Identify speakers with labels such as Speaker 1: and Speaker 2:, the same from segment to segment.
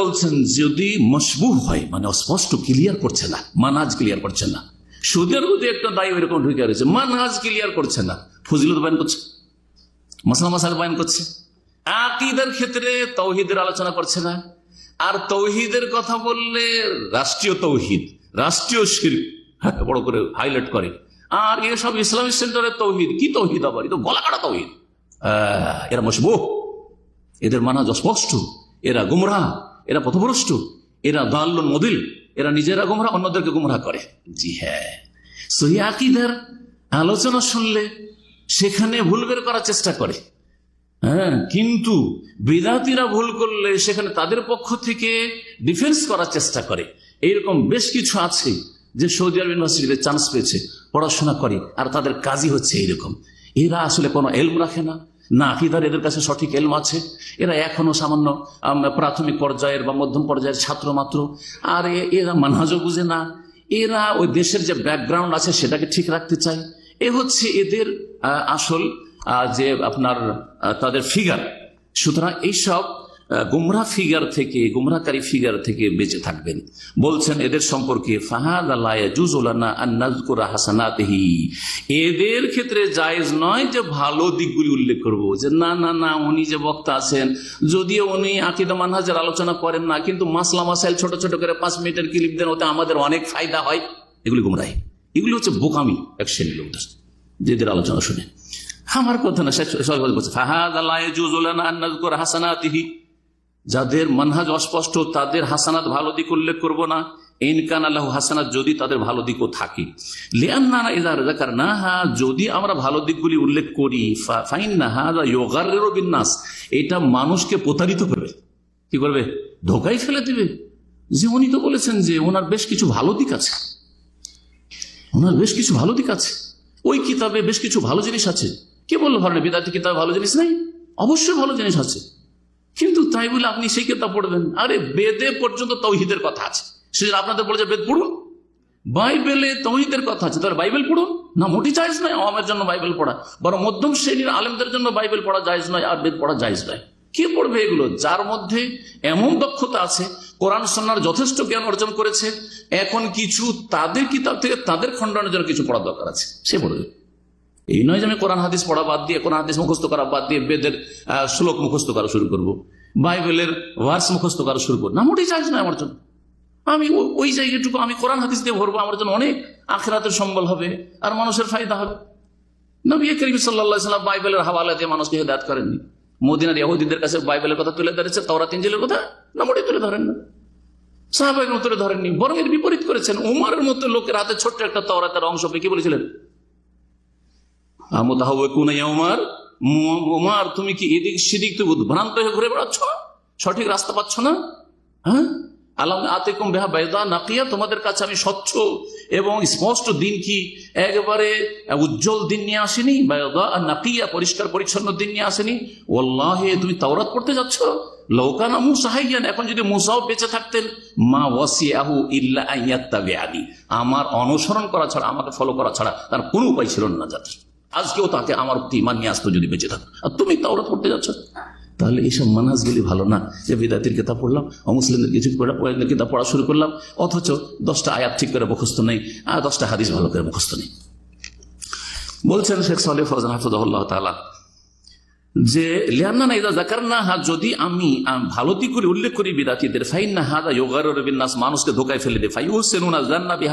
Speaker 1: বলছেন, যদি মশবুহ হয় মানে অস্পষ্ট ক্লিয়ার করছে না মানাজ ক্লিয়ার করছে না। সুদের প্রতি একটা দায়ী এরকম ঢুকে রয়েছে মানাজ ক্লিয়ার করছে না। ফজিলত বায়ন করছে, মশলা মশাল বায়ন করছে। আকিদের ক্ষেত্রে তৌহিদের আলোচনা করছে না। আর তৌহিদের কথা বললে রাষ্ট্রীয় তৌহিদ, রাষ্ট্রীয় শির বড় করে হাইলাইট করে। আর এসব ইসলামিক সেন্টারের তৌহিদ, কি তৌহিদ আবার? তো গলা কাটা তৌহিদ। এরা মশবুহ। এদের মানাজ অস্পষ্ট, এরা গুমরাহ। এরা পথভ্রষ্ট, এরা দাল্লুন মদিল, এরা নিজেরা গুমরা, অন্যদেরকে গুমরাহ করে। জি হ্যাঁ। সহি আকিদার আলোচনা শুনলে সেখানে ভুল বের করার চেষ্টা করে। হ্যাঁ কিন্তু বিদাতিরা ভুল করলে সেখানে তাদের পক্ষ থেকে ডিফেন্স করার চেষ্টা করে। এইরকম বেশ কিছু আছে যে সৌদি আরব ইউনিভার্সিটিতে চান্স পেয়েছে, পড়াশোনা করে, আর তাদের কাজই হচ্ছে এইরকম। এরা আসলে কোনো এলম রাখে না না আকিদার এদের কাছে সঠিক এলম আছে। এরা এখনও সামান্য প্রাথমিক পর্যায়ের বা মধ্যম পর্যায়ের ছাত্র মাত্র। আর এরা মানহাজও বুঝে না। এরা ওই দেশের যে ব্যাকগ্রাউন্ড আছে সেটাকে ঠিক রাখতে চায়। এ হচ্ছে এদের আসল যে আপনার তাদের ফিগার সুতরাং এইসব গুমরা ফিগার থেকে, গুমরাকারী ফিগার থেকে বেঁচে থাকবেন। বলছেন, এদের সম্পর্কে ফাহাদ এদের ক্ষেত্রে জায়েজ নয় যে ভালো দিকগুলি উল্লেখ করব, যে না না না, উনি যে বক্তা আছেন, যদিও উনি আকিদা মানহাজের আলোচনা করেন না, কিন্তু মাসলা মাসাইল ছোট ছোট করে পাঁচ মিনিটের ক্লিপ দেন, ওতে আমাদের অনেক ফায়দা হয়। এগুলি গুমরাই এগুলি হচ্ছে বোকামি এক শ্রেণির লোকদের যেদের আলোচনা শুনে। আমার কথা না ফাহাদ আল্লাহ হাসানাতিহি। যাদের মানহাজ অস্পষ্ট, তাদের হাসানাত ভালো দিক উল্লেখ করব না। ইনকান আল্লাহ হাসানাত, যদি তাদের ভালো দিকও থাকে। লিয়ান্না ইদা রাজাকার না হা যদি আমরা ভালো দিকগুলি উল্লেখ করি ফাইন না হা যোগারের বিন্যাস এটা মানুষকে প্রতারিত করবে। কি করবে? ধোকাই ফেলে দিবে। যে উনি তো বলেছেন যে ওনার বেশ কিছু ভালো দিক আছে। ওনার বেশ কিছু ভালো দিক আছে। ওই কিতাবে বেশ কিছু ভালো জিনিস আছে। কে বলল ধরেন বিদাতি কিতাবে ভালো জিনিস নাই? অবশ্যই ভালো জিনিস আছে। কিন্তু তাই বলে আপনি সেই কিতাব পড়বেন। আরে বেদে পর্যন্ত তৌহিদের কথা আছে। সেজন্য আপনাদের বলে যে বেদ পড়ুন। বাইবেলে তৌহিদের কথা আছে। তাহলে বাইবেল পড়ুন? না মোটি জায়জ নয়। আওয়ামের জন্য বাইবেল পড়া। বরং মধ্যম শ্রেণির আলেমদের জন্য বাইবেল পড়া জায়জ নয় আর বেদ পড়া জায়জ নয়। কে পড়বে এগুলো? যার মধ্যে এমন দক্ষতা আছে, কোরআন সন্ন্যার যথেষ্ট জ্ঞান অর্জন করেছে, এখন কিছু তাদের কিতাব থেকে তাদের খণ্ডনের জন্য কিছু পড়ার দরকার আছে। সে পড়বে। এই নয় যে আমি কোরআন হাদিস পড়া বাদ দিয়ে, কোরআন হাদিস মুখস্থ করা বাদ দিয়ে বেদের শ্লোক মুখস্থ করা শুরু করব, বাইবেলের ভার্স মুখস্থ করা শুরু করব। না, মোটেই চাইজ না আমার জন্য। আমি ওই জায়গাটুকু আমি কোরআন হাদিস দিয়ে ভরবো, আমার জন্য অনেক আখেরাতের সম্বল হবে আর মানুষের ফায়দা হবে। নবী করিম সাল্লাম বাইবেলের হাওয়ালা দিয়ে মানুষকে হেদায়ত করেননি। মদিনার ইহুদিদের কাছে বাইবেলের কথা তুলে ধরেছে তাওরা তিনজিলের কথা? না, মোটেই তুলে ধরেন না। সাহাবাহিক তুলে ধরেননি, বরং এর বিপরীত করেছেন। উমারের মতো লোকের হাতে ছোট্ট একটা তাওরাতের অংশ পেয়ে কি বলেছিলেন? উমার তুমি কি এদিক সেদিক তুমি ভ্রান্ত হয়ে ঘুরে বেড়াচ্ছ? সঠিক রাস্তা পাচ্ছ না? হ্যাঁ? আলাম আতেকুম বেহা বেদা নাকিয়া, তোমাদের কাছে আমি স্বচ্ছ এবং স্পষ্ট দিন কি? একেবারে উজ্জ্বল দিন নিয়ে আসেনি? বেদা আর নাকিয়া, পরিষ্কার পরিচ্ছন্ন দিন নিয়ে আসেনি? ওল্লাহে তুমি তাওরাত পড়তে যাচ্ছ? লৌকানা মুসাহাইয়ান এখন যদি মুসাও বেঁচে থাকতেন, মা ওয়াসিয়াহু ইল্লা আইয়াত্তাবে আলী আমার অনুসরণ করা ছাড়া, আমাকে ফলো করা ছাড়া তার কোনো উপায় ছিল না যাতে আজকেও তাকে আমার প্রতি ইমান নিয়ে আসতো যদি বেঁচে থাকতো। আর তুমি তাওরাত পড়তে যাচ্ছ? তাহলে এইসব মানাজগুলি ভালো না। যে বিদাতির কিতাব পড়লাম, অমুসলিমদের কিছু পড়া কিতাব পড়া শুরু করলাম, অথচ দশটা আয়াত ঠিক করে মুখস্থ নেই, আর দশটা হাদিস ভালো করে মুখস্থ নেই। বলছেন শেখ সালে ফজান হাফিজাহুল্লাহ তাআলা যে, লিয়ান্না ইদা জাকার না হা যদি আমি ভালো দিক করে উল্লেখ করি বিদাতিদের ফাইন না মানুষকে ধোকায় ফেলে দেয়। ফাইউ সেনুনা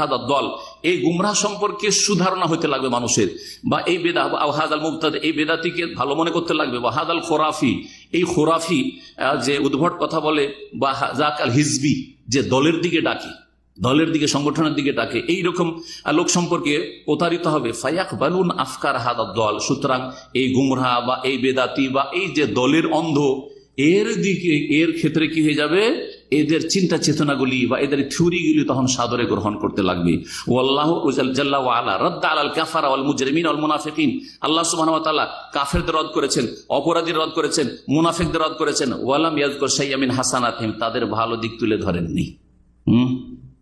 Speaker 1: দল। এই গুমরাহ সম্পর্কে সুধারণা হতে লাগবে মানুষের। বা এই বেদা মুক্তাদ এই বেদাতিকে ভালো মনে করতে লাগবে। বা হাদাল খোরাফি, এই খোরাফি যে উদ্ভট কথা বলে, বা হিজবি, যে দলের দিকে ডাকে। দলের দিকে, সংগঠনের দিকে ডাকে এইরকম লোক সম্পর্কে প্রতারিত হবে। ফায়াক বালুন আফকার হাদা দল। সুতরাং এই গুমরা বা এই বেদাতি বা এই যে দলের অন্ধ, এর দিকে, এর ক্ষেত্রে কি হয়ে যাবে? এদের চিন্তা চেতনাগুলি বা এদের থিওরিগুলি তখন সাদরে গ্রহণ করতে লাগবে। ও আল্লাহ জাল্লা আলা, রদ্দা আল কাফার আল মুজরিমিন আল মুনাফিকিন। আল্লাহ তাআলা কাফেরদের রদ করেছেন, অপরাধীর রদ করেছেন, মুনাফিকদের রদ করেছেন। ওয়ালাম ইয়াজকুর শাইয়ামিন হাসানাতিহিম তাদের ভালো দিক তুলে ধরেননি। হুম?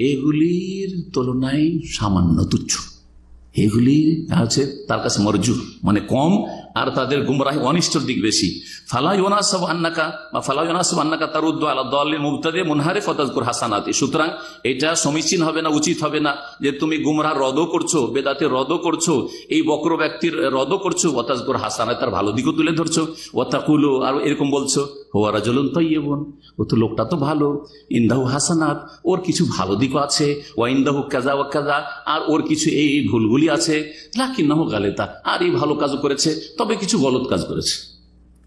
Speaker 1: এগুলির তুলনায় সামান্য তুচ্ছ। এগুলি আছে, তার কাছে মরজু মানে কম, আর তাদের গুমরাহি অনিষ্টর দিক বেশি। ফালা ইউনাসব আন্নাকা, বা ফালা ইউনাসব আন্নাকা তার উদ্দ আলা দলের মুবতাদে মুনহারে ফতাজকুর হাসানাতি। সুতরাং এটা সমীচীন হবে না, উচিত হবে না যে তুমি গুমরাহ রদও করছ, বেদাতে রদও করছ, এই বক্র ব্যক্তির রদও করছ ওয়াতাজকুর হাসানাত, তার ভালো দিকও তুলে ধরছো ওয়াতাকুলো আর এরকম বলছো। হোয়ারা জ্বলন তৈবন ও তো লোকটা তো ভালো। ইন্দাহু হাসানাত, ওর কিছু ভালো দিকও আছে। ওয়া ইন্দাহু কাজা ও কাজা, আর ওর কিছু এই ভুলগুলি আছে। লাকিন্নাহু গালেতা, আর এই ভালো কাজ করেছে, তবে কিছু গলত কাজ করেছে।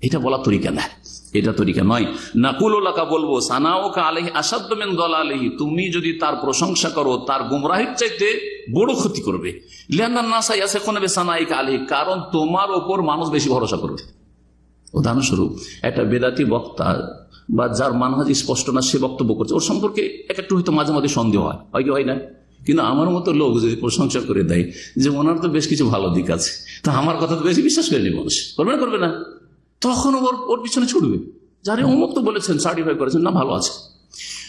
Speaker 1: এটা বলা তরিকা না। এটা তরিকা নয়। নাকুলাকা বলব সানাওকা আলহি আসাদ্দমেন দল আলহি তুমি যদি তার প্রশংসা করো, তার গুমরাহির চাইতে বড় ক্ষতি করবে। লেহান্নার নাসাই আছে কোন সানাইকা আলহি কারণ তোমার ওপর মানুষ বেশি ভরসা করবে। উদাহরণস্বরূপ, একটা বেদাতি বক্তা বা যার মানহাজ স্পষ্ট না, সে বক্তব্য করছে। ওর সম্পর্কে এক একটু হয়তো মাঝে মাঝে সন্দেহ হয়। হয় কি, হয় না? কিন্তু আমার মতো লোক যদি প্রশংসা করে দেয় যে ওনার তো বেশ কিছু ভালো দিক আছে, তা আমার কথা তো বেশি বিশ্বাস করেনি মানুষ। করবে না করবে না? তখন ওর ওর পিছনে ছুটবে। যারে অমুক তো বলেছেন সার্টিফাই করেছেন, না, ভালো আছে।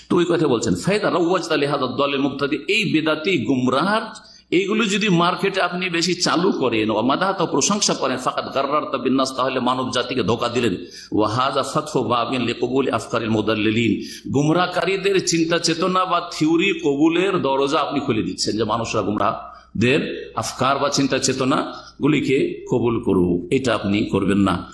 Speaker 1: তো ওই কথা বলছেন, ফায়দা রাউজ আলী হাজার দলের মুক্তাদি এই বেদাতি গুমরাহার এইগুলো যদি মার্কেটে আপনি বেশি চালু করেন ও প্রশংসা করেন ফাকাত গার্রার বিন্যাস তাহলে মানব জাতিকে ধোকা দিলেন। ওয়াহাজা ফতফ গুমরাকারীদের চিন্তা চেতনা বা থিওরি কবুলের দরজা আপনি খুলে দিচ্ছেন যে মানুষরা গুমরাহদের আফকার বা চিন্তা চেতনা গুলিকে কবুল করুক। এটা আপনি করবেন না।